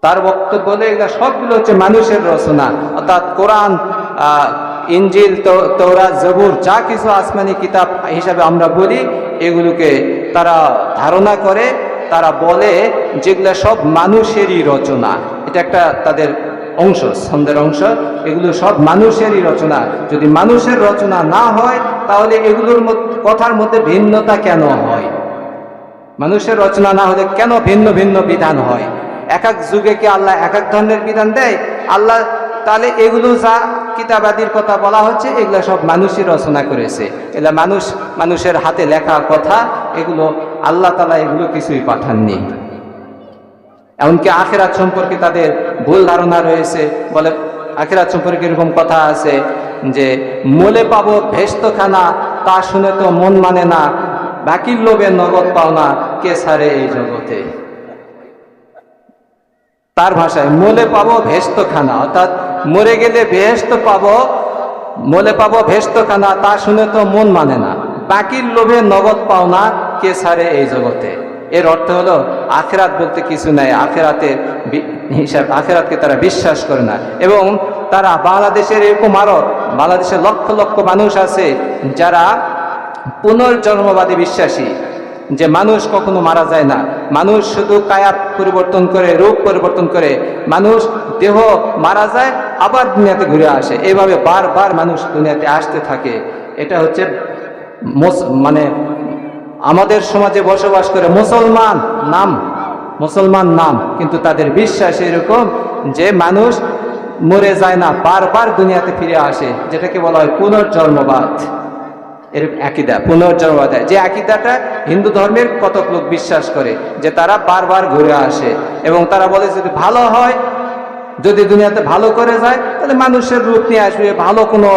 তার বক্তব্য হলে এগুলো সবগুলো হচ্ছে মানুষের রচনা। অর্থাৎ কোরআন ইঞ্জিল তো- তৌরাত জবুর, যা কিছু আসমানি কিতাব হিসাবে আমরা বলি, এগুলোকে তারা ধারণা করে, তারা বলে যেগুলো সব মানুষেরই রচনা। এটা একটা তাদের অংশ, ছন্দের অংশ। এগুলো সব মানুষেরই রচনা। যদি মানুষের রচনা না হয়, তাহলে এগুলোর কথার মধ্যে ভিন্নতা কেন হয়? মানুষের রচনা না হলে কেন ভিন্ন ভিন্ন বিধান হয়? এক এক যুগে কি আল্লাহ এক এক ধরনের বিধান দেয়? আল্লাহ তাহলে এগুলো যা কিতাবাদির কথা বলা হচ্ছে, এগুলো সব মানুষই রচনা করেছে। এগুলো মানুষ, মানুষের হাতে লেখা কথা, এগুলো আল্লাহ তালা এগুলো কিছুই পাঠাননি। এমনকি আখেরাত সম্পর্কে তাদের ভুল ধারণা রয়েছে। বলে, আখেরাত সম্পর্কে এরকম কথা আছে যে, মোলে পাবো ভেস্তখানা, তা শুনে তো মন মানে না, বাকির লোভে নগদ পাও না, কে সারে এই জগতে? তার ভাষায়, মোলে পাবো ভেস্তখানা অর্থাৎ মরে গেলে ভেস্ত পাবো, মোলে পাবো ভেস্তখানা, তা শুনে তো মন মানে না। বাকির লোভে নগদ পাও না, কে সারে এই জগতে? এর অর্থ হলো, আখেরাত বলতে কিছু নাই, আখেরাতে হিসাব, আখেরাতকে তারা বিশ্বাস করে না। এবং তারা বাংলাদেশের এরকম আরও, বাংলাদেশের লক্ষ লক্ষ মানুষ আছে যারা পুনর্জন্মবাদী বিশ্বাসী। যে মানুষ কখনো মারা যায় না। মানুষ শুধু কায়াত পরিবর্তন করে রূপ পরিবর্তন করে। মানুষ দেহ মারা যায়, আবার দুনিয়াতে ঘুরে আসে। এইভাবে বারবার মানুষ দুনিয়াতে আসতে থাকে। এটা হচ্ছে মানে আমাদের সমাজে বসবাস করে মুসলমান নাম মুসলমান নাম। কিন্তু তাদের বিশ্বাস এরকম যে মানুষ মরে যায় না, বারবার দুনিয়াতে ফিরে আসে, যেটাকে বলা হয় পুনর্জন্মবাদ। এর আকিদা পুনর্জন্মবাদ যে আকিদাটা হিন্দু ধর্মের কতক লোক বিশ্বাস করে যে তারা বারবার ঘুরে আসে এবং তারা বলে যদি ভালো হয়, যদি দুনিয়াতে ভালো করে যায়, তাহলে মানুষের রূপ নিয়ে আসবে, ভালো কোনো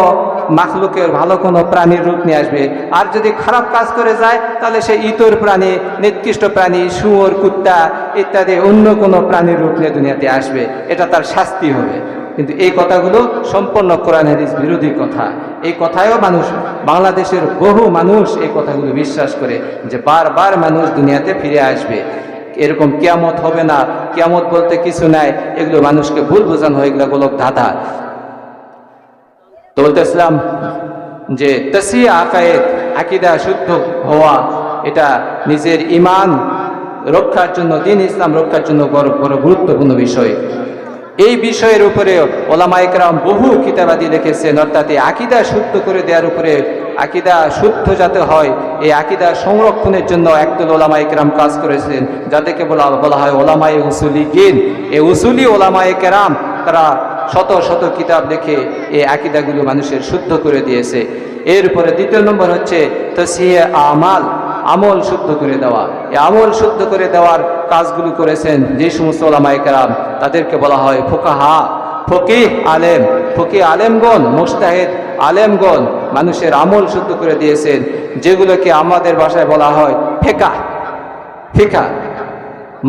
মাখলুকের, ভালো কোনো প্রাণীর রূপ নিয়ে আসবে। আর যদি খারাপ কাজ করে যায়, তাহলে সে ইতর প্রাণী, নিকৃষ্ট প্রাণী, শুয়োর, কুত্তা ইত্যাদি অন্য কোনো প্রাণীর রূপ নিয়ে দুনিয়াতে আসবে। এটা তার শাস্তি হবে। কিন্তু এই কথাগুলো সম্পূর্ণ কোরআন হাদিস বিরোধী কথা। এই কথায়ও মানুষ, বাংলাদেশের বহু মানুষ এই কথাগুলো বিশ্বাস করে যে বারবার মানুষ দুনিয়াতে ফিরে আসবে। এরকম কেয়ামত হবে না, কেয়ামত বলতে কিছু নাই, এগুলো মানুষকে ভুল বোঝানো হয়, এগুলো গোলক ধাঁধা। তো বলতেছিলাম যে তসি আকায়েদ আকিদা শুদ্ধ হওয়া, এটা নিজের ইমান রক্ষার জন্য, দিন ইসলাম রক্ষার জন্য বড় বড় গুরুত্বপূর্ণ বিষয়। এই বিষয়ের উপরে ওলামা একরাম বহু কিতাবাদি লিখেছেন, অর্থাৎ এই আকিদা শুদ্ধ করে দেওয়ার উপরে আকিদা শুদ্ধ যাতে হয়, এই আকিদা সংরক্ষণের জন্য একদল ওলামা একরাম কাজ করেছেন, যাদেরকে বলা বলা হয় ওলামায়ে উসুলি গিন এই উসুলি ওলামায়ে কেরাম তারা শত শত কিতাব লিখে এই আকিদাগুলো মানুষের শুদ্ধ করে দিয়েছে। এরপরে দ্বিতীয় নম্বর হচ্ছে তসিয়ে আমাল। আমল শুদ্ধ করে দেওয়া। এই আমল শুদ্ধ করে দেওয়ার কাজগুলো করেছেন যে সমস্ত ওলামায়ে কেরাম, তাদেরকে বলা হয় ফোকাহা, ফকিহ আলেম। ফকিহ আলেমগণ, মুস্তাহেদ আলেমগণ মানুষের আমল শুদ্ধ করে দিয়েছেন, যেগুলোকে আমাদের ভাষায় বলা হয় ফেকা ফেকা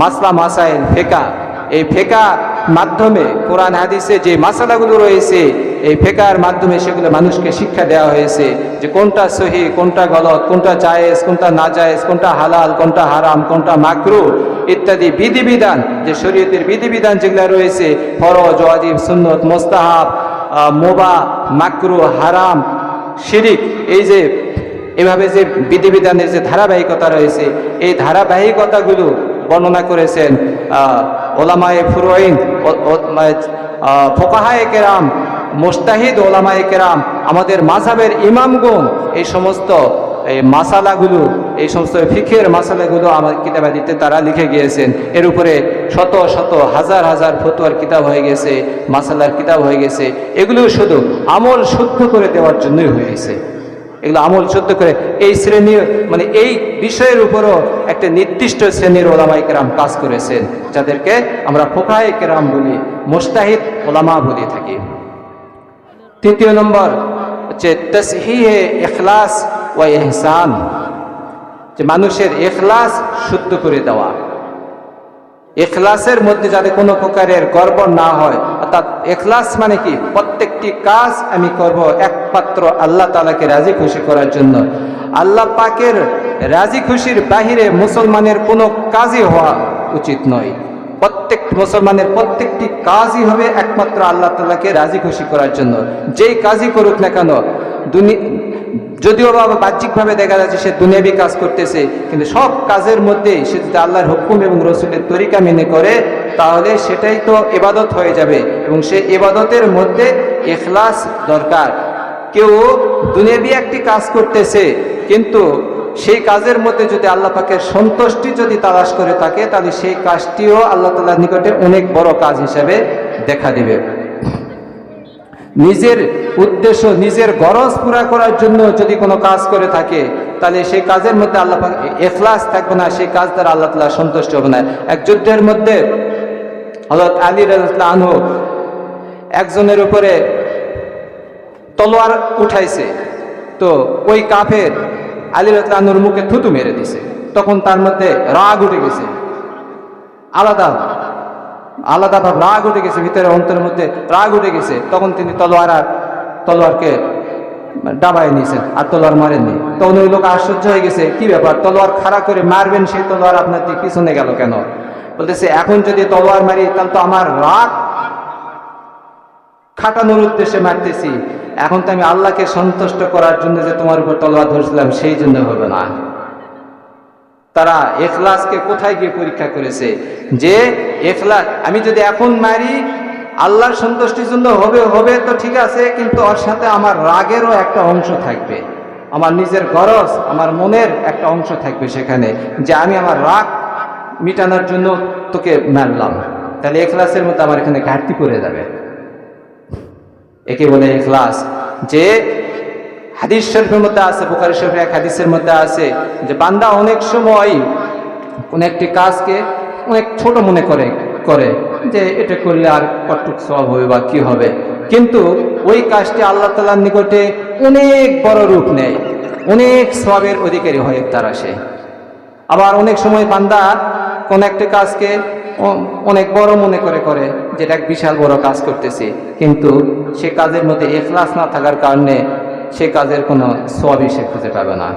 মাসলা মাসাইল ফেকা এই ফেকা মাধ্যমে, কোরআন, হাদিসে যে মাসালাগুলো রয়েছে, এই ফেকার মাধ্যমে সেগুলো মানুষকে শিক্ষা দেওয়া হয়েছে যে কোনটা সহি, কোনটা গলত, কোনটা জায়েজ, কোনটা না জায়েজ, কোনটা হালাল, কোনটা হারাম, কোনটা মাকরু ইত্যাদি বিধিবিধান, যে শরীয়তের বিধিবিধান যেগুলো রয়েছে, ফরজ, ওয়াজিব, সুন্নত, মোস্তাহাব মোবা, মাকরু, হারাম, শিরিক, এই যে, এভাবে যে বিধিবিধানের যে ধারাবাহিকতা রয়েছে, এই ধারাবাহিকতাগুলো বর্ণনা করেছেন ওলামায়ে ফুরোইন ফোকাহায়ে কেরাম, মোস্তাহিদ ওলামায়ে কেরাম, আমাদের মাঝাবের ইমামগুন এই সমস্ত, এই মাসালাগুলো, এই সমস্ত ফিখের মাসালাগুলো আমার কিতাবাদিতে তারা লিখে গিয়েছেন। এর উপরে শত শত, হাজার হাজার ফতুয়ার কিতাব হয়ে গেছে, মাসালার কিতাব হয়ে গেছে। এগুলো শুধু আমল শুদ্ধ করে দেওয়ার জন্যই হয়েছে এগুলো আমল শুদ্ধ করে এই শ্রেণির মানে এই বিষয়ের উপরও একটা নির্দিষ্ট শ্রেণির ওলামাই কেরাম কাজ করেছেন, যাদেরকে আমরা ফোকাই কেরাম বলি, মুস্তাহিদ ওলামা বলে থাকি। তৃতীয় নম্বর হচ্ছে তসহিহে এখলাস ও এহসান যে মানুষের এখলাস শুদ্ধ করে দেওয়া। এখলাসের মধ্যে যাতে কোনো প্রকারের গর্ব না হয়, অর্থাৎ এখলাস মানে কি? প্রত্যেকটি কাজ আমি করব একমাত্র আল্লাহ তালাকে রাজি খুশি করার জন্য। আল্লাহ পাকের রাজি খুশির বাহিরে মুসলমানের কোনো কাজই হওয়া উচিত নয়। প্রত্যেক মুসলমানের প্রত্যেকটি কাজই হবে একমাত্র আল্লাহ তালাকে রাজি খুশি করার জন্য। যেই কাজই করুক না কেন, দুনি যদিও বা বাহ্যিকভাবে দেখা যাচ্ছে সে দুনিয়াবি কাজ করতেছে, কিন্তু সব কাজের মধ্যেই সে যদি আল্লাহর হুকুম এবং রসুলের তরিকা মেনে করে, তাহলে সেটাই তো এবাদত হয়ে যাবে এবং সে এবাদতের মধ্যে এখলাস দরকার। কেউ দুনিয়াবি একটি কাজ করতেছে, কিন্তু সেই কাজের মধ্যে যদি আল্লাহ পাকের সন্তুষ্টি যদি তালাশ করে থাকে, তাহলে সেই কাজটিও আল্লাহ তালার নিকটে অনেক বড় কাজ হিসেবে দেখা দিবে। নিজের উদ্দেশ্য, নিজের গরজ পুরা করার জন্য যদি কোনো কাজ করে থাকে, তাহলে সেই কাজের মধ্যে আল্লাহ এখলাস থাকবে না, সেই কাজ দ্বারা আল্লাহ তালা সন্তুষ্ট হবে না। এক যুদ্ধের মধ্যে হজরত আলী রাজা একজনের উপরে তলোয়ার উঠাইছে। তো ওই কাফের আলী রাজলানুর মুখে থুতু মেরে দিছে। তখন তার মধ্যে রাগ উঠে গেছে। আলাদা আলাদা ভাব রাগ উঠে গেছে, ভিতরে অন্তরের মধ্যে রাগ উঠে গেছে। তখন তিনি তলোয়ার আর তলোয়ারকে ডাবায় নিয়েছেন আর তলোয়ার মারেননি। তখন ওই লোক আশ্চর্য হয়ে গেছে, কি ব্যাপার, তলোয়ার খাড়া করে মারবেন, সেই তলোয়ার আপনার দিকে পিছনে গেল কেন? বলতেছে, এখন যদি তলোয়ার মারি, তাহলে তো আমার রাগ খাটানোর উদ্দেশ্যে মারতেছি। এখন তো আমি আল্লাহকে সন্তুষ্ট করার জন্য যে তোমার উপর তলোয়ার ধরছিলাম, সেই জন্য হবে না। তারা এখলাসকে কোথায় গিয়ে পরীক্ষা করেছে? যে এখলাস, আমি যদি এখন মারি, আল্লাহর সন্তুষ্টির জন্য হবে হবে তো ঠিক আছে, কিন্তু ওর সাথে আমার রাগেরও একটা অংশ থাকবে। আমার নিজের গরজ, আমার মনের একটা অংশ থাকবে সেখানে, যে আমি আমার রাগ মিটানোর জন্য তোকে মারলাম তাহলে এখলাসের মধ্যে আমার এখানে ঘাটতি পড়ে যাবে। একে বলে ইখলাস যে হাদিস শরীফের মধ্যে আছে, বুখারি শরীফের এক হাদিসের মধ্যে আছে যে বান্দা অনেক সময় কোন একটি কাজকে অনেক ছোট মনে করে করে যে এটা করলে আর কটুক সব হবে বা কি হবে। কিন্তু ওই কাজটি আল্লাহ তালার নিকটে অনেক বড় রূপ নেয়, অনেক সবের অধিকারী হয় তারা সে। আবার অনেক সময় বান্দা কোন একটা কাজকে অনেক বড় মনে করে করে যেটা এক বিশাল বড় কাজ করতেছে, কিন্তু সে কাজের মধ্যে এখলাস না থাকার কারণে সে কাজের কোনো সবই সে খুঁজে পাবে না।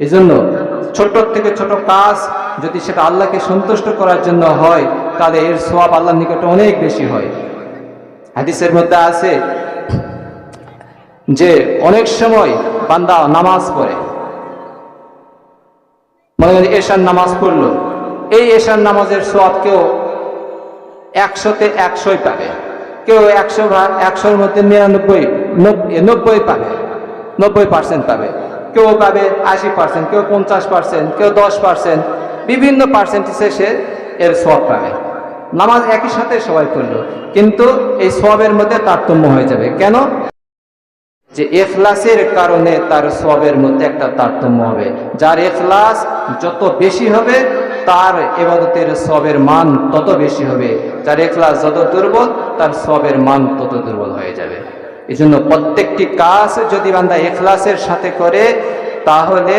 এই জন্য ছোট থেকে ছোট কাজ যদি সেটা আল্লাহকে সন্তুষ্ট করার জন্য হয়, তাহলে এর সব আল্লাহর নিকটে অনেক বেশি হয়। হাদিসের মধ্যে আছে যে অনেক সময় বান্দা নামাজ পড়ে। মনে করেন এশার নামাজ পড়ল। এই এশার নামাজের সব কেউ একশোতে একশোই পাবে। কেউ একশো ভাগ, একশোর মধ্যে নিরানব্বই নব্বই পাবে, নব্বই পার্সেন্ট পাবে। কেউ পাবে আশি পার্সেন্ট কেউ পঞ্চাশ পার্সেন্ট কেউ দশ পার্সেন্ট বিভিন্ন পার্সেন্টেজে সে এর সব পাবে। নামাজ একই সাথে সবাই করল কিন্তু এই সবের মধ্যে তারতম্য হয়ে যাবে। কেন? যে এখলাসের কারণে তার সবের মধ্যে একটা তারতম্য হবে। যার এখলাস যত বেশি হবে, তার এবাদতের সবের মান তত বেশি হবে। যার এখলাস যত দুর্বল, তার সবের মান তত দুর্বল হয়ে যাবে। এই জন্য প্রত্যেকটি কাজ যদি বান্দা এখলাসের সাথে করে, তাহলে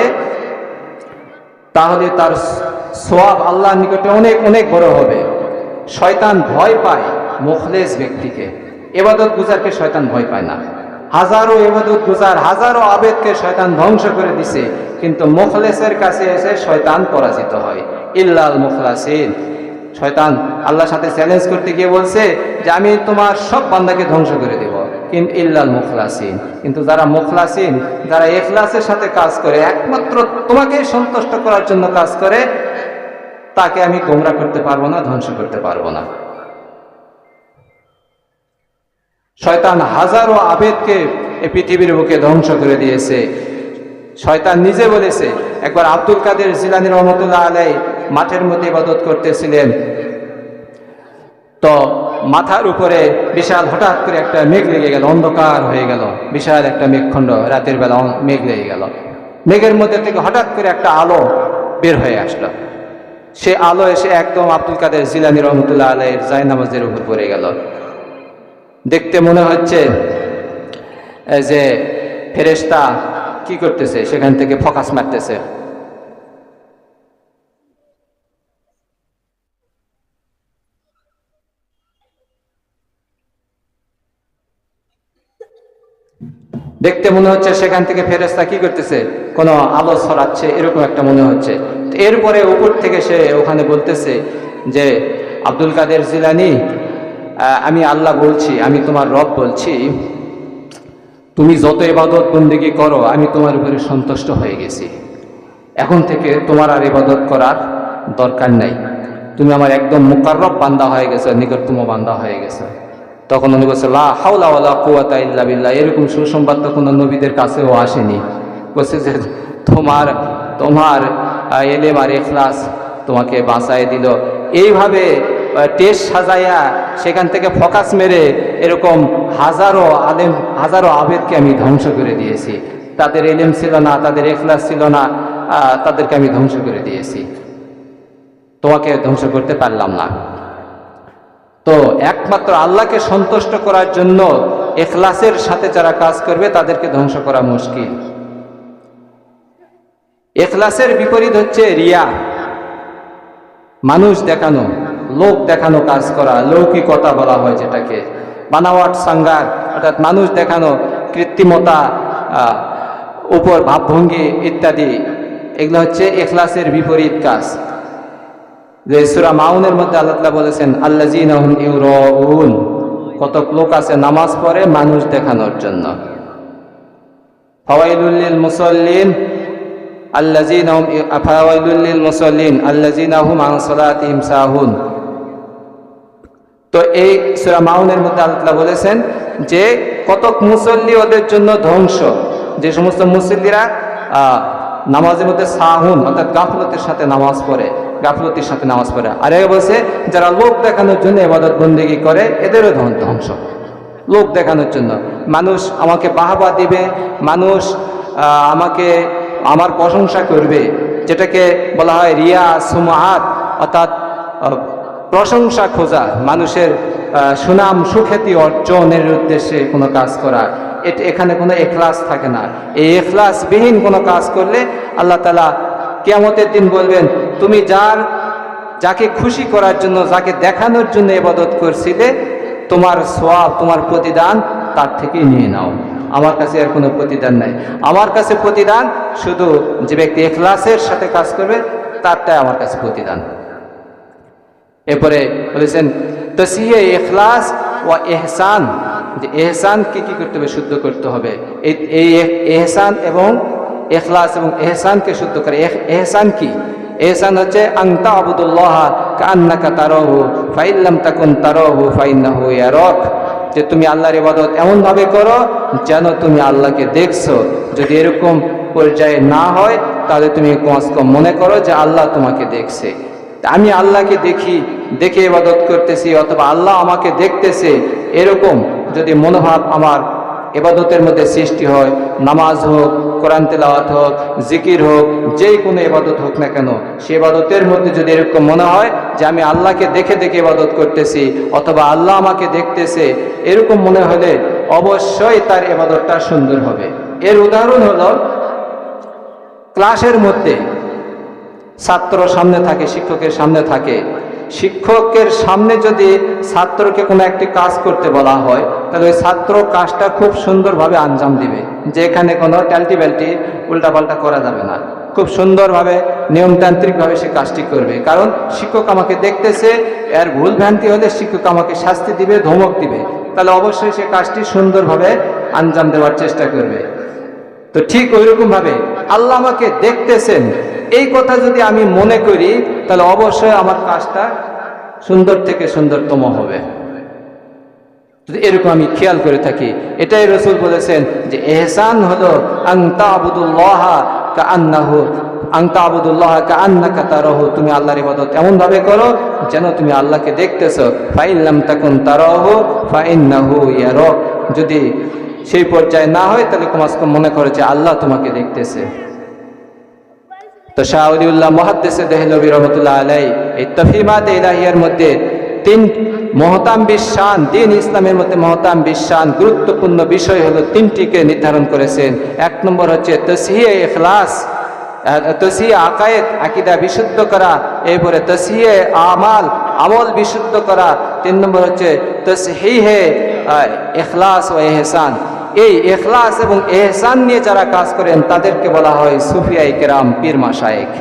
তাহলে তার সব আল্লাহর নিকটে অনেক অনেক বড় হবে। শয়তান ভয় পায় মুখলেস ব্যক্তিকে। এবাদত গুজারকে শয়তান ভয় পায় না। হাজারো এবাদত গুজার, হাজারো আবেদকে শয়তান ধ্বংস করে দিছে, কিন্তু মুখলেসের কাছে এসে শয়তান পরাজিত হয়। ইল্লাল মুখলাসিন। শয়তান আল্লাহর সাথে চ্যালেঞ্জ করতে গিয়ে বলছে যে, আমি তোমার সব বান্দাকে ধ্বংস করে দেব। কিন্তু ইল্লাল মুখলাসিন। কিন্তু যারা মুখলাসিন, যারা এখলাসের সাথে কাজ করে, একমাত্র তোমাকে সন্তুষ্ট করার জন্য কাজ করে, তাকে আমি গোমরা করতে পারব না, ধ্বংস করতে পারব না। শয়তান হাজারো আবেদকে এই পৃথিবীর বুকে ধ্বংস করে দিয়েছে। শয়তান নিজে বলেছে, একবার আব্দুল কাদের জিলানি রহমতুল্লাহ আলাই মাঠের মধ্যে ইবাদত করতেছিলেন। তো মাথার উপরে বিশাল হঠাৎ করে একটা মেঘ লেগে গেল, অন্ধকার হয়ে গেল, বিশাল একটা মেঘখণ্ড, রাতের বেলা মেঘ লেগে গেল। মেঘের মধ্যে থেকে হঠাৎ করে একটা আলো বের হয়ে আসলো। সে আলো এসে একদম আব্দুল কাদের জিলানি রহমতুল্লাহ আলাইয়ের জায়নামাজের উপর পড়ে গেল। দেখতে মনে হচ্ছে যে ফেরেশতা কি করতেছে, সেখান থেকে ফোকাস মারতেছে। দেখতে মনে হচ্ছে সেখান থেকে ফেরেস্তা কি করতেছে? কোনো আলো ছড়াচ্ছে, এরকম একটা মনে হচ্ছে। এরপরে উপর থেকে সে ওখানে বলতেছে যে, আব্দুল কাদের জিলানি আমি আল্লাহ বলছি, আমি তোমার রব বলছি, তুমি যত এবাদত বন্দিগি করো, আমি তোমার উপরে সন্তুষ্ট হয়ে গেছি। এখন থেকে তোমার আর ইবাদত করার দরকার নাই। তুমি আমার একদম মুকাররব বান্দা হয়ে গেছো, নিকটতম বান্দা হয়ে গেছো। তখন উনি বলছে, লা হাওলা ওয়ালা কুওয়াতা ইল্লা বিল্লাহ। এরকম সুসংবাদ তো কোনো নবীদের কাছেও আসেনি। বলছে যে, তোমার তোমার এলেম আর এখলাস তোমাকে বাঁচায় দিল। এইভাবে টেস্ট সাজাইয়া সেখান থেকে ফোকাস মেরে এরকম হাজারো আলেম, হাজারো আবেদকে আমি ধ্বংস করে দিয়েছি। তাদের এলেম ছিল না, তাদের এখলাস ছিল না তাদেরকে আমি ধ্বংস করে দিয়েছি। তোমাকে ধ্বংস করতে পারলাম না। তো একমাত্র আল্লাহকে সন্তুষ্ট করার জন্য এখলাসের সাথে যারা কাজ করবে তাদেরকে ধ্বংস করা মুশকিল। এখলাসের বিপরীত হচ্ছে রিয়া। মানুষ দেখানো, লোক দেখানো কাজ করা, লৌকিকতা বলা হয় যেটাকে। বানাওয়াট, সাঙ্গার, অর্থাৎ মানুষ দেখানো, কৃত্রিমতা উপর ভাবভঙ্গি ইত্যাদি, এগুলো হচ্ছে এখলাসের বিপরীত কাজ। যে সুরা মাউনের মধ্যে আল্লাহ তাআলা বলেছেন আল্লাজিনাহুম ইউরাউন। কত লোক আছে নামাজ পড়ে মানুষ দেখানোর জন্য। তো এই মাউনের মধ্যে বলেছেন যে, কতক মুসল্লি ওদের জন্য ধ্বংস। যে সমস্ত মুসল্লিরা নামাজের মধ্যে সাহুন, অর্থাৎ গাফলতের সাথে নামাজ পড়ে। গাফলতির সাথে নামাজ পড়ে। আর এ বলছে, যারা লোক দেখানোর জন্য এবাদত বন্দেগী করে, এদেরও ধ্বং- ধ্বংস। লোক দেখানোর জন্য। মানুষ আমাকে বাহবা দিবে, মানুষ আমাকে, আমার প্রশংসা করবে, যেটাকে বলা হয় রিয়া সুমাহাত, অর্থাৎ প্রশংসা খোঁজা, মানুষের সুনাম সুখ্যাতি অর্জনের উদ্দেশ্যে কোনো কাজ করা। এখানে কোনো এখলাস থাকে না। এই এখলাসবিহীন কোনো কাজ করলে আল্লাহ তালা কেয়ামতের দিন বলবেন তুমি যার, যাকে খুশি করার জন্য, যাকে দেখানোর জন্য এবাদত করছিলে, তোমার সোয়াব তোমার প্রতিদান তার থেকেই নিয়ে নাও। আমার কাছে আর কোনো প্রতিদান নাই। আমার কাছে প্রতিদান শুধু যে ব্যক্তি এখলাসের সাথে কাজ করবে, তারটাই আমার কাছে প্রতিদান। এরপরে বলেছেন তসিহে এখলাস ও এহসান। যে এহসানকে কি করতে হবে? শুদ্ধ করতে হবে। এই এহসান এবং এখলাস এবং এহসানকে শুদ্ধ করে। এহ- এহসান কি? এহসান হচ্ছে আংতা আবুদুল্লাহ কান্নাকা তারহু ফাইল্লাম তাকুন তারহু, ফাইন্নাহু ইয়ারক যে তুমি আল্লাহর ইবাদত এমনভাবে করো যেন তুমি আল্লাহকে দেখছ। যদি এরকম পর্যায়ে না হয়, তাহলে তুমি কমস কম মনে করো যে আল্লাহ তোমাকে দেখছে। আমি আল্লাহকে দেখি, দেখে ইবাদত করতেছি অথবা আল্লাহ আমাকে দেখতেছে, এরকম যদি মনোভাব আমার এবাদতের মধ্যে সৃষ্টি হয়, নামাজ হোক কোরআন তেলাওয়াত হোক, জিকির হোক, যেই কোনো এবাদত হোক না কেন, সে এবাদতের মধ্যে যদি এরকম মনে হয় যে আমি আল্লাহকে দেখে দেখে ইবাদত করতেছি অথবা আল্লাহ আমাকে দেখতেছে, এরকম মনে হলে অবশ্যই তার এবাদতটা সুন্দর হবে। এর উদাহরণ হলো, ক্লাসের মধ্যে ছাত্র সামনে থাকে, শিক্ষকের সামনে থাকে শিক্ষকের সামনে যদি ছাত্রকে কোনো একটি কাজ করতে বলা হয়, তাহলে ওই ছাত্র কাজটা খুব সুন্দরভাবে আঞ্জাম দিবে। যে এখানে কোনো ট্যালটি ব্যালটি উল্টাপাল্টা করা যাবে না। খুব সুন্দরভাবে, নিয়মতান্ত্রিকভাবে সে কাজটি করবে। কারণ শিক্ষক আমাকে দেখতেছে, এর ভুল ভ্রান্তি হলে শিক্ষক আমাকে শাস্তি দিবে, ধমক দিবে। তাহলে অবশ্যই সে কাজটি সুন্দরভাবে আঞ্জাম দেওয়ার চেষ্টা করবে। তো ঠিক ওইরকম ভাবে আল্লাহ আমাকে দেখতেছেন। এই কথা যদি আমি মনে করি, তাহলে অবশ্যই আমার কাজটা সুন্দর থেকে সুন্দরতম হবে। যদি এরকম আমি খেয়াল করে থাকি, এটাই রসুল বলেছেন যে, এহসান হলো আংতা আবুদুল্লাহ কা আন্নাহু আংতা আবুদুল্লাহ কা আন্নাকা তারাহু। তুমি আল্লাহর ইবাদত এমন ভাবে করো যেন তুমি আল্লাহকে দেখতেছো। ফাইল্লাম তাকুন তারাহু ফাইন্নাহু ইয়ারক। যদি সেই পর্যায়ে না হয়, তাহলে কমাস কম মনে করে যে, আল্লাহ তোমাকে দেখতেছে। তো শাহউলিউল্লাহ মহাদ্দেশে দেহলবী রহমতুল্লাহ আলাই এই তফিমাত ইলাহিয়ার মধ্যে তিন মহতাম বিশ্বান দিন ইসলামের মধ্যে মহতাম বিশ্বান গুরুত্বপূর্ণ বিষয় হলো তিনটিকে নির্ধারণ করেছেন। এক নম্বর হচ্ছে তসিহে এখলাস তসিহে আকায়েত আকিদা বিশুদ্ধ করা, এরপরে তসিহে আমাল, আমল বিশুদ্ধ করা। তিন নম্বর হচ্ছে তসহি হে এখলাস ও এহসান। এই এখলাস এবং এহসান নিয়ে যারা কাজ করেন, তাদেরকে বলা হয় সুফিয়াই কেরাম পীর মাসায়েক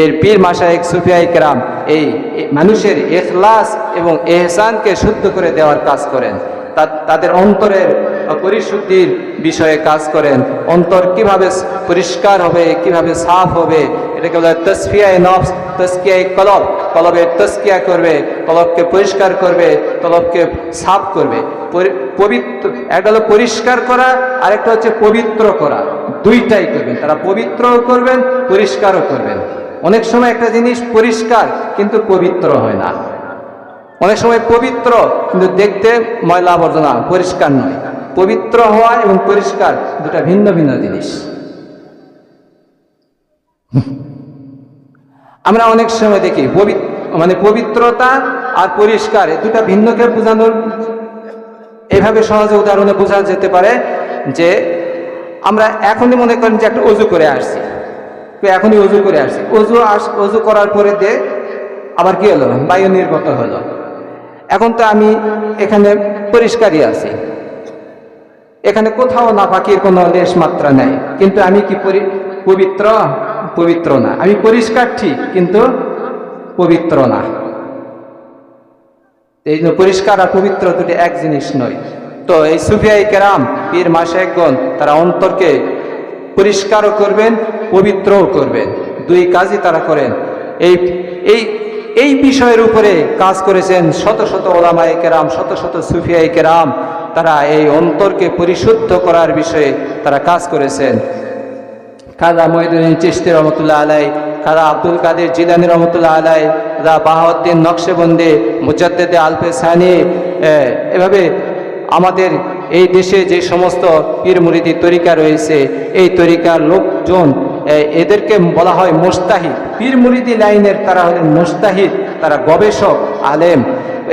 এর পীর মাসায়েক সুফিয়াই কেরাম এই মানুষের এখলাস এবং এহসানকে শুদ্ধ করে দেওয়ার কাজ করেন। তাদের অন্তরের পরিশুদ্ধির বিষয়ে কাজ করেন। অন্তর কীভাবে পরিষ্কার হবে, কীভাবে সাফ হবে, এটাকে বলে তসফিয়ায় নফস তস্কিয়ায় কলব। কলবের তস্কিয়া করবে, কলবকে পরিষ্কার করবে, কলবকে সাফ করবে। পবিত্র, একটা হলো পরিষ্কার করা, আরেকটা হচ্ছে পবিত্র করা। দুইটাই করবেন। তারা পবিত্রও করবেন, পরিষ্কারও করবেন। অনেক সময় একটা জিনিস পরিষ্কার, কিন্তু পবিত্র হয় না। অনেক সময় পবিত্র, কিন্তু দেখতে ময়লা আবর্জনা, পরিষ্কার নয়। পবিত্র হওয়া এবং পরিষ্কার, দুটা ভিন্ন ভিন্ন জিনিস। আমরা অনেক সময় দেখি মানে পবিত্রতা আর পরিষ্কার দুটা ভিন্নকে বোঝানোর এভাবে সহজে উদাহরণে বোঝা যেতে পারে যে আমরা এখনই মনে করেন যে একটা অজু করে আসছি। এখনই অজু করে আসছি। অজু আস অজু করার পরে দে আবার কি হলো? বায়ু নির্গত হলো। এখন তো আমি এখানে পরিষ্কারই আছি। এখানে কোথাও নাপাকির কোনো লেশ মাত্রা নেই। কিন্তু আমি কি পবিত্র? পবিত্র না। আমি পরিষ্কার ঠিক, কিন্তু পবিত্র না। এই জন্য পরিষ্কার আর পবিত্র দুটি এক জিনিস নয়। তো এই সুফিয়াই কেরাম, পীর মাসেকগণ, তারা অন্তরকে পরিষ্কারও করবেন, পবিত্রও করবেন। দুই কাজই তারা করেন। এই এই এই বিষয়ের উপরে কাজ করেছেন শত শত ওলামাই কেরাম, শত শত সুফিয়াই কেরাম। তারা এই অন্তরকে পরিশুদ্ধ করার বিষয়ে তারা কাজ করেছেন। খাজা মহিদুদ্দিন চিস্তি রহমতুল্লাহ আলাই খাজা আব্দুল কাদের জিলানি রহমতুল্লাহ আলাই খাজা বাহাউদ্দিন নকশেবন্দি, মুজাদ্দেদে আলফে সানি এভাবে আমাদের এই দেশে যে সমস্ত পীর মুরিদি তরিকা রয়েছে, এই তরিকার লোকজন এদেরকে বলা হয় মোস্তাহিদ। পীর মুরিদি লাইনের তারা হলেন মোস্তাহিদ, তারা গবেষক, আলেম,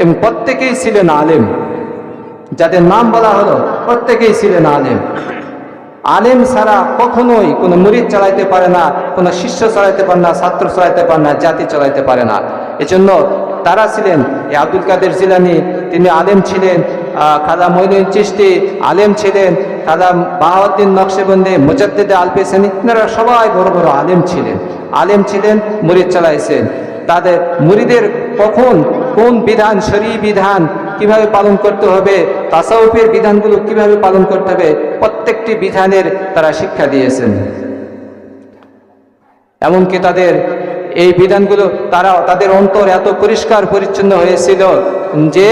এবং প্রত্যেকেই ছিলেন আলেম। যাদের নাম বলা হলো, প্রত্যেকেই ছিলেন আলেম। আলেম ছাড়া কখনোই কোনো মুরিদ চালাইতে পারে না, কোনো শিষ্য চালাইতে পারে না, ছাত্র চালাইতে পারে না, জাতি চালাইতে পারে না। এজন্য তারা ছিলেন এই আব্দুল কাদের জিলানি, তিনি আলেম ছিলেন খাজা মহিদিন চিস্তি আলেম ছিলেন খাজা বাহাউদ্দিন নকশেবন্দি মুজাদ্দিদে আলপেসানি এনারা সবাই বড় বড় আলেম ছিলেন। আলেম ছিলেন, মুরিদ চালাইছেন। তাদের মুরিদের কখন, কোন বিধান শরী বিধান কীভাবে পালন করতে হবে, তাসাউফের বিধানগুলো কীভাবে পালন করতে হবে, প্রত্যেকটি বিধানের তারা শিক্ষা দিয়েছেন। এমনকি তাদের এই বিধানগুলো তারা, তাদের অন্তর এত পরিষ্কার পরিচ্ছন্ন হয়েছিল যে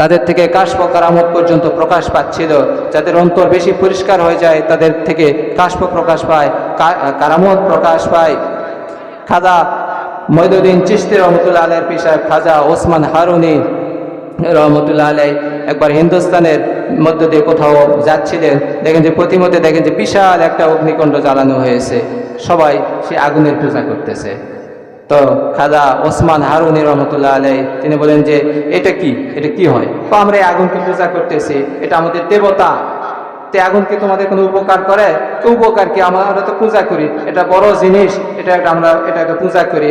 তাদের থেকে কাশপ কারামত পর্যন্ত প্রকাশ পাচ্ছিল। যাদের অন্তর বেশি পরিষ্কার হয়ে যায়, তাদের থেকে কাশপ প্রকাশ পায় কারামত প্রকাশ পায়। খাজা মৈদুদ্দিন চিস্তি রহমতুল্লাহ আলের পিসায় খাজা ওসমান হারুনি রহমতুল্লাহ আলাই একবার হিন্দুস্তানের মধ্য দিয়ে কোথাও যাচ্ছিলেন। দেখেন যে প্রতিমধ্যে দেখেন যে বিশাল একটা অগ্নিকুণ্ড জ্বালানো হয়েছে। সবাই সে আগুনের পূজা করতেছে। তো খাজা ওসমান হারুনি রহমতুল্লাহ আলাই তিনি বলেন যে, এটা কি? এটা কি হয়? তো আমরা এই আগুনকে পূজা করতেছি, এটা আমাদের দেবতা। তে আগুন কি তোমাদের কোনো উপকার করে? তো উপকার কি? আমরা তো পূজা করি। এটা বড় জিনিস, এটা একটা আমরা এটাকে পূজা করি।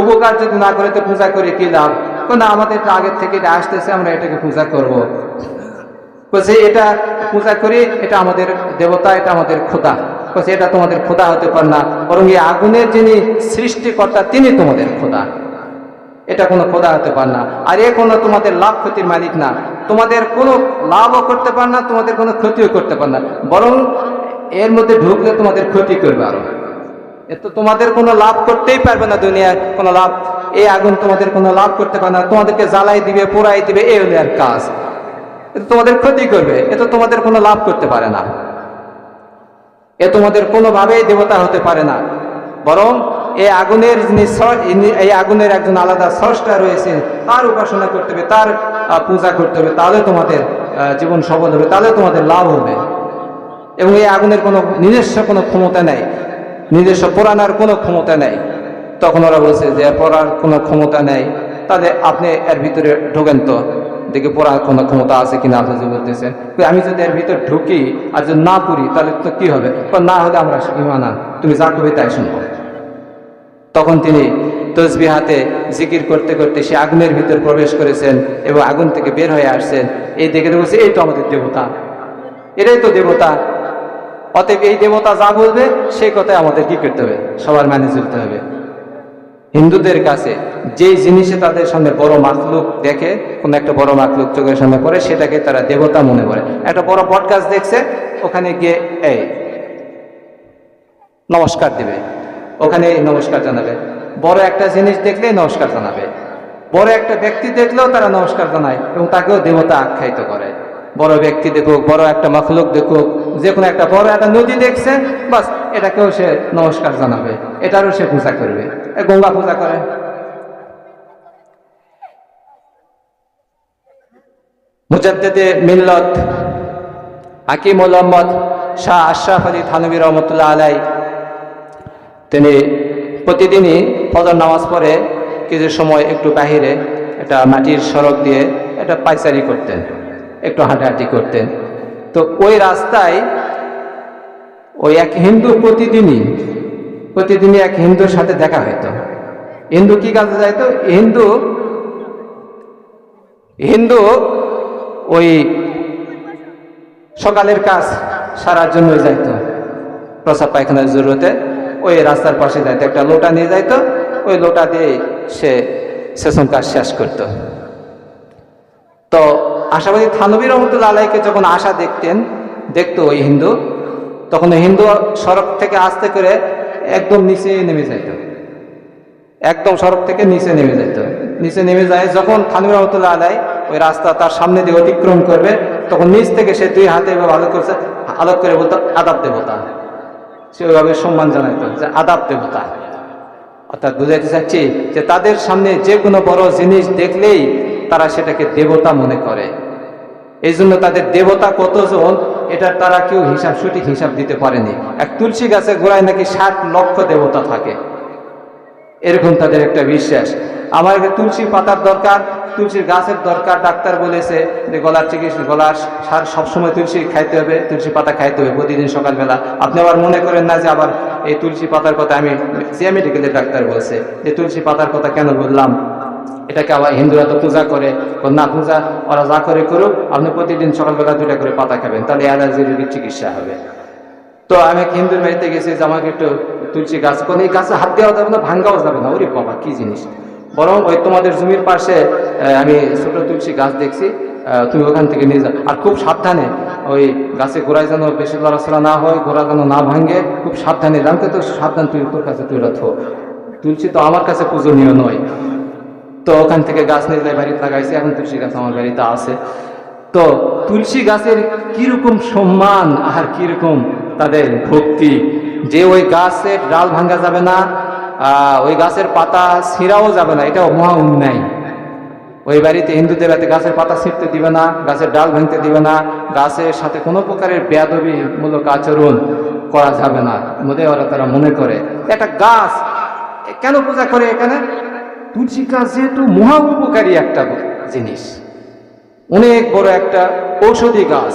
উপকার যদি না করে তো পূজা করে কি লাভ? না, আমাদের আগের থেকে এটা আসতেছে, আমরা এটাকে পূজা করব। বলছে এটা পূজা করি, এটা আমাদের দেবতা, এটা আমাদের খোদা। বলছে এটা তোমাদের খোদা হতে পারে না, বরং এই আগুনের যিনি সৃষ্টিকর্তা, তিনি তোমাদের খোদা। এটা কোনো খোদা হতে পারে না। আর এ কোনো তোমাদের লাভ ক্ষতির মালিক না। তোমাদের কোনো লাভও করতে পারে না, তোমাদের কোনো ক্ষতিও করতে পারে না। বরং এর মধ্যে ঢুকলে তোমাদের ক্ষতি করবে আরও। এ তো তোমাদের কোনো লাভ করতেই পারবে না দুনিয়ায়, কোনো লাভ। এই আগুন তোমাদের কোনো লাভ করতে পারে না। তোমাদেরকে জ্বালাই দিবে, পোড়াই দিবে এই হলে আর কাজ। এ তোমাদের ক্ষতি করবে, এ তো তোমাদের কোনো লাভ করতে পারে না। এ তোমাদের কোনোভাবেই দেবতা হতে পারে না। বরং এই আগুনের যিনি এই আগুনের একজন আলাদা স্রষ্টা রয়েছে, তার উপাসনা করতে হবে, তার পূজা করতে হবে, তাহলে তোমাদের জীবন সফল হবে, তাহলে তোমাদের লাভ হবে। এবং এই আগুনের কোনো নিজস্ব কোনো ক্ষমতা নেই, নিজস্ব পোড়ানোর কোনো ক্ষমতা নেই। তখন ওরা বলছে যে পড়ার কোনো ক্ষমতা নেই, তাহলে আপনি এর ভিতরে ঢোকেন তো। দেখে পড়ার কোনো ক্ষমতা আছে কিনা যে বলতেছেন আমি যদি এর ভিতরে ঢুকি আর যদি না পড়ি তাহলে তো কি হবে? না হলে আমরা ইমানা তুমি যা করবে তাই শুনব। তখন তিনি তসবি হাতে জিকির করতে করতে সে আগুনের ভিতর প্রবেশ করেছেন এবং আগুন থেকে বের হয়ে আসছেন। এই দেখে বলছে, এই তো আমাদের দেবতা। এটাই তো দেবতা। অতএব এই দেবতা যা বলবে, সেই কথায় আমাদের কি করতে হবে? সবার মানে চলতে হবে। হিন্দুদের কাছে যেই জিনিসে তাদের সামনে বড় মাকলুক দেখে, কোন একটা বড় মাকলুক চোখের সামনে পড়ে, সেটাকে তারা দেবতা মনে করে। একটা বড় বট গাছ দেখছে, ওখানে গিয়ে এই নমস্কার দিবে। ওখানে নমস্কার জানাবে। বড় একটা জিনিস দেখলেই নমস্কার জানাবে। বড় একটা ব্যক্তি দেখলেও তারা নমস্কার জানায় এবং তাকেও দেবতা আখ্যায়িত করে। বড় ব্যক্তি দেখুক, বড় একটা মখলুক দেখুক, যে কোনো একটা বড় একটা নদী দেখছে, বাস, এটাকেও সে নমস্কার জানাবে। এটারও সে পূজা করবে। গঙ্গা পূজা করে। মুজাদ্দেদে মিল্লত হাকিম মোহাম্মদ শাহ আশরাফ আলী থানবী রহমতুল্লাহ আলাই তিনি প্রতিদিনই ফজর নামাজ পড়ে, কিছু সময় একটু বাহিরে একটা মাটির সড়ক দিয়ে একটা পাইচারি করতেন, একটু হাঁটাহাঁটি করতেন। তো ওই রাস্তায় ওই এক হিন্দু প্রতিদিনই প্রতিদিনই এক হিন্দুর সাথে দেখা হইতো। হিন্দু কি কাজে যাইতো? হিন্দু হিন্দু ওই সকালের কাজ সারার জন্য যাইতো। প্রসাব পায়খানার জরুরতে ওই রাস্তার পাশে যাইতো, একটা লোটা নিয়ে যাইতো। ওই লোটা দিয়ে সে সেশন কাজ শেষ করত। তো আশাবাদী থানবী রহমতুল্লা আলাইকে যখন আশা দেখতেন, দেখতো ওই হিন্দু, তখন হিন্দু সড়ক থেকে আস্তে করে একদম নিচে নেমে যাইত। একদম সড়ক থেকে নিচে নেমে যাইত। নিচে নেমে যায়, যখন থানবী রহমতুল্লাহ আলাই ওই রাস্তা তার সামনে দিয়ে অতিক্রম করবে, তখন নিচ থেকে সে দুই হাতে এভাবে আলোক করছে, আলোক করে বলতো, আদাব দেবতা। সে ওইভাবে সম্মান জানাইতো যে, আদাব দেবতা। অর্থাৎ বুঝাইতে চাচ্ছি যে, তাদের সামনে যে কোনো বড় জিনিস দেখলেই তারা সেটাকে দেবতা মনে করে। এই জন্য তাদের দেবতা কতজন, এটার তারা কেউ হিসাব সঠিক হিসাব দিতে পারেনি। এক তুলসী গাছের গোড়ায় নাকি ষাট লক্ষ দেবতা থাকে। এরকম তাদের একটা বিশ্বাস। আমার তুলসী পাতার দরকার, তুলসীর গাছের দরকার, ডাক্তার বলেছে যে গলার চিকিৎসা গলার সার সবসময় তুলসী খাইতে হবে, তুলসী পাতা খাইতে হবে প্রতিদিন সকালবেলা। আপনি আবার মনে করেন না যে আবার এই তুলসী পাতার কথা আমি সিয়া মেডিকেলের ডাক্তার বলছে, যে তুলসী পাতার কথা কেন বললাম? এটাকে আবার হিন্দুরা তো পূজা করে না পূজা, ওরা যা করে করুক, আপনি প্রতিদিন সকালবেলা দুটা করে পাতা খাবেন, তাহলে অ্যালার্জি রোগীর চিকিৎসা হবে। তো আমি এক হিন্দুর বাড়িতে গেছি, যে আমাকে একটু তুলসী গাছ কোন এই গাছে হাত দেওয়া যাবে না, ভাঙ্গাও যাবে না, ওরে বাবা, কি জিনিস। বরং ওই তোমাদের জমির পাশে আমি ছোট তুলসী গাছ দেখছি তুমি ওখান থেকে নিয়ে যাও। আর খুব সাবধানে, ওই গাছে গোড়ায় যেন বেশি লড়াচড়া না হয়, গোড়া যেন না ভাঙে, খুব সাবধানে, জানতে তো সাবধান তুই, তোর কাছে তুই রাখো তুলসী তো আমার কাছে পূজনীয় নয়। তো ওখান থেকে গাছ নিয়ে যায় বাড়িতে লাগাইছে। এখন তুলসী গাছ আমার বাড়িতে আছে। তো তুলসী গাছের কীরকম সম্মান আর কীরকম তাদের ভক্তি? যে ওই গাছের ডাল ভাঙ্গা যাবে না ওই গাছের পাতা ছিঁড়াও যাবে না এটা মহা অন্যায়। ওই বাড়িতে হিন্দুদের হাতে গাছের পাতা ছিঁড়তে দিবে না, গাছের ডাল ভাঙতে দিবে না, গাছের সাথে কোনো প্রকারের বেয়াদবি মূলক আচরণ করা যাবে না। মনে ওরা তারা মনে করে একটা গাছ কেন পূজা করে এখানে? তুলসী গাছ যেহেতু মহা উপকারী একটা জিনিস। অনেক বড় একটা ঔষধি গাছ,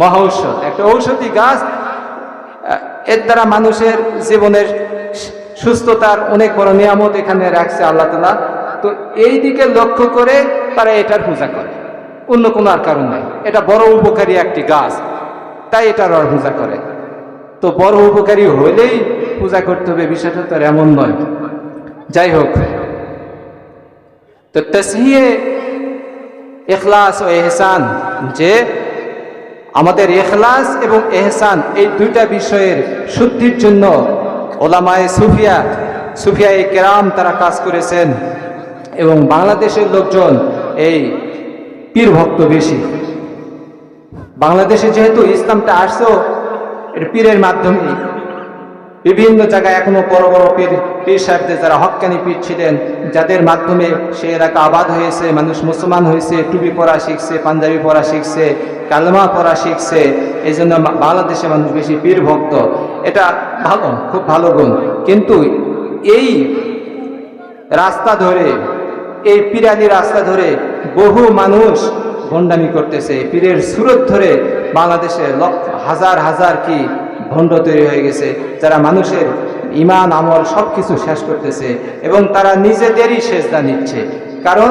মহা ঔষধ। একটা ঔষধি গাছ এর দ্বারা মানুষের জীবনের সুস্থতার অনেক বড় নিয়ামত এখানে রাখছে আল্লাহ তালা তো এই দিকে লক্ষ্য করে তারা এটার পূজা করে। অন্য কোনো আর কারণ নাই। এটা বড় উপকারী একটি গাছ, তাই এটার আর পূজা করে। তো বড় উপকারী হলেই পূজা করতে হবে, বিষয়টা তো আর এমন নয়। যাই হোক তো তসহিয়ে এখলাস ও এহসান যে আমাদের এখলাস এবং এহসান এই দুইটা বিষয়ের শুদ্ধির জন্য ওলামায়ে সুফিয়া সুফিয়া এই কেরাম তারা কাজ করেছেন এবং বাংলাদেশের লোকজন এই পীর ভক্ত বেশি। বাংলাদেশে যেহেতু ইসলামটা আসছেও এর পীরের মাধ্যমে বিভিন্ন জায়গায় এখনও বড় বড় পীর পীর সাহেবদের যারা হক্কানি পীর ছিলেন, যাদের মাধ্যমে সে এলাকা আবাদ হয়েছে, মানুষ মুসলমান হয়েছে, টুপি পরা শিখছে, পাঞ্জাবি পরা শিখছে, কালমা পরা শিখছে এই জন্য বাংলাদেশে মানুষ বেশি পীর ভক্ত। এটা ভালো, খুব ভালো গুণ। কিন্তু এই রাস্তা ধরে, এই পিরালি রাস্তা ধরে বহু মানুষ ভণ্ডামি করতেছে। পীরের সুরত ধরে বাংলাদেশে হাজার হাজার কি ভণ্ড তৈরি হয়ে গেছে। যারা মানুষের ইমান আমল সব কিছু শেষ করতেছে এবং তারা নিজেদেরই সেজদা নিচ্ছে। কারণ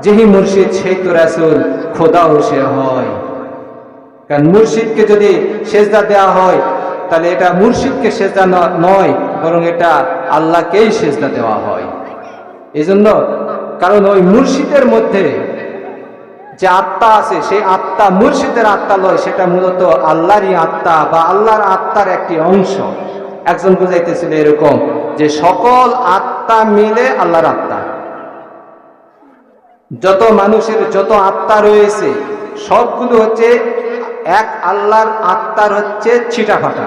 যেহি মুর্শিদ সেই তো রাসুল, খোদাও সে হয়। কারণ মুর্শিদকে যদি সেজদা দেওয়া হয়, তাহলে এটা মুর্শিদকে সেজদা নয়, বরং এটা আল্লাহকেই সেজদা দেওয়া হয়। এই জন্য কারণ ওই মুর্শিদের মধ্যে যে আত্মা আছে, সেই আত্মা মুর্শিদের আত্মা লয়, সেটা মূলত আল্লাহরই আত্মা বা আল্লাহর আত্মার একটি অংশ। একজন বুঝাইতেছিল এরকম যে সকল আত্মা মিলে আল্লাহর আত্মা। যত মানুষের যত আত্মা রয়েছে, সবগুলো হচ্ছে এক আল্লাহর আত্মার হচ্ছে ছিটাফাটা।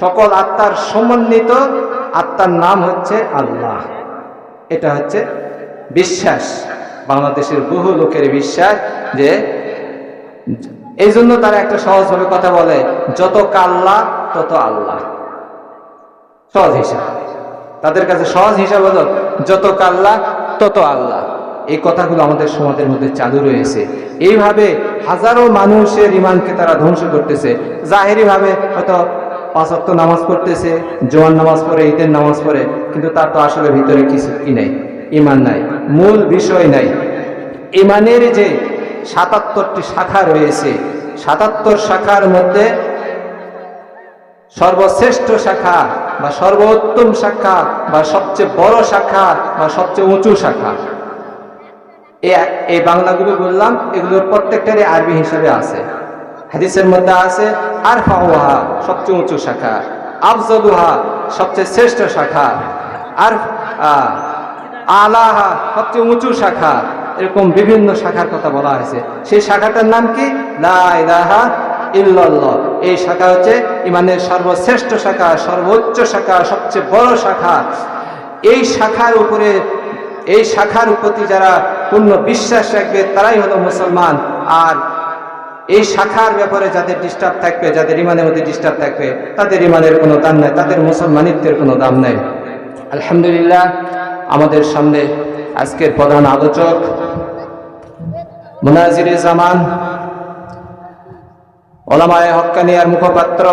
সকল আত্মার সমন্বিত আত্মার নাম হচ্ছে আল্লাহ। এটা হচ্ছে বিশ্বাস। বাংলাদেশের বহু লোকের বিশ্বাস যে এই জন্য তারা একটা সহজভাবে কথা বলে, যত কাল্লা, তত আল্লাহ। সহজ হিসাব। তাদের কাছে সহজ হিসাব হলো, যত কাল্লা, তত আল্লাহ। এই কথাগুলো আমাদের সমাজের মধ্যে চালু রয়েছে। এইভাবে হাজারো মানুষের ইমানকে তারা ধ্বংস করতেছে। জাহেরি ভাবে হয়তো পাঁচক্ত নামাজ পড়তেছে জোয়ান নামাজ পড়ে, ঈদের নামাজ পড়ে, কিন্তু তার তো আসলে ভিতরে কিছু কি নাই ইমান নাই। মূল বিষয় নাই। ইমানের যে সাতাত্তরটি শাখা রয়েছে, সাতাত্তর শাখার মধ্যে সর্বশ্রেষ্ঠ শাখা বা সর্বোত্তম শাখা বা সবচেয়ে বড় শাখা বা সবচেয়ে উঁচু শাখা। এই বাংলাগুলো বললাম, এগুলোর প্রত্যেকটারই আরবি হিসাবে আছে। হাদিসের মধ্যে আছে আর ফাওয়াহা সবচেয়ে উঁচু শাখা, আফজলুহা সবচেয়ে শ্রেষ্ঠ শাখা আর আলাহা, সবচেয়ে উঁচু শাখা। এরকম বিভিন্ন শাখার কথা বলা হয়েছে। সেই শাখাটার নাম কি? এই শাখা হচ্ছে ইমানের সর্বশ্রেষ্ঠ শাখা, সর্বোচ্চ শাখা, সবচেয়ে বড় শাখা। এই শাখার উপরে, এই শাখার প্রতি যারা পূর্ণ বিশ্বাস রাখবে, তারাই হলো মুসলমান। আর এই শাখার ব্যাপারে যাদের ডিস্টার্ব থাকবে, যাদের ইমানের মধ্যে ডিস্টার্ব থাকবে, তাদের ইমানের কোনো দাম নাই, তাদের মুসলমানিত্বের কোনো দাম নাই। আলহামদুলিল্লাহ আমাদের সামনে আজকের প্রধান আলোচক মুনাজির জামান ওলামায় হক্কানিয়ার মুখপাত্র